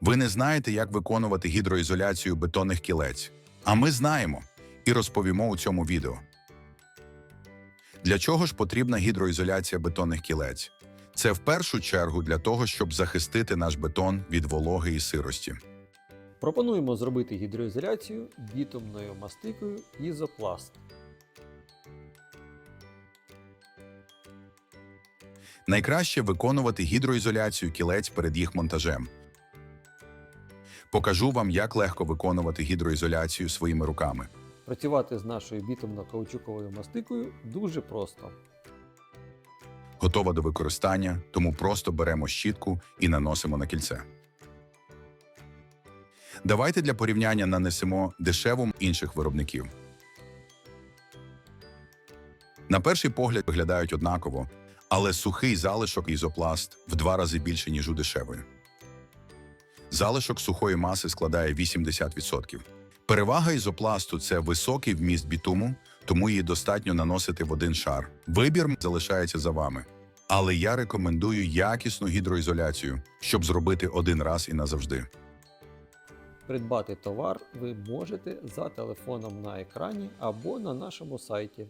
Ви не знаєте, як виконувати гідроізоляцію бетонних кілець. А ми знаємо і розповімо у цьому відео. Для чого ж потрібна гідроізоляція бетонних кілець? Це в першу чергу для того, щоб захистити наш бетон від вологи і сирості. Пропонуємо зробити гідроізоляцію бітумною мастикою Ізопласт. Найкраще виконувати гідроізоляцію кілець перед їх монтажем. Покажу вам, як легко виконувати гідроізоляцію своїми руками. Працювати з нашою бітумно-каучуковою мастикою дуже просто. Готова до використання, тому просто беремо щітку і наносимо на кільце. Давайте для порівняння нанесемо дешеву інших виробників. На перший погляд виглядають однаково, але сухий залишок ізопласт в два рази більше, ніж у дешевої. Залишок сухої маси складає 80%. Перевага ізопласту це високий вміст бітуму, тому її достатньо наносити в один шар. Вибір залишається за вами. Але я рекомендую якісну гідроізоляцію, щоб зробити один раз і назавжди. Придбати товар ви можете за телефоном на екрані або на нашому сайті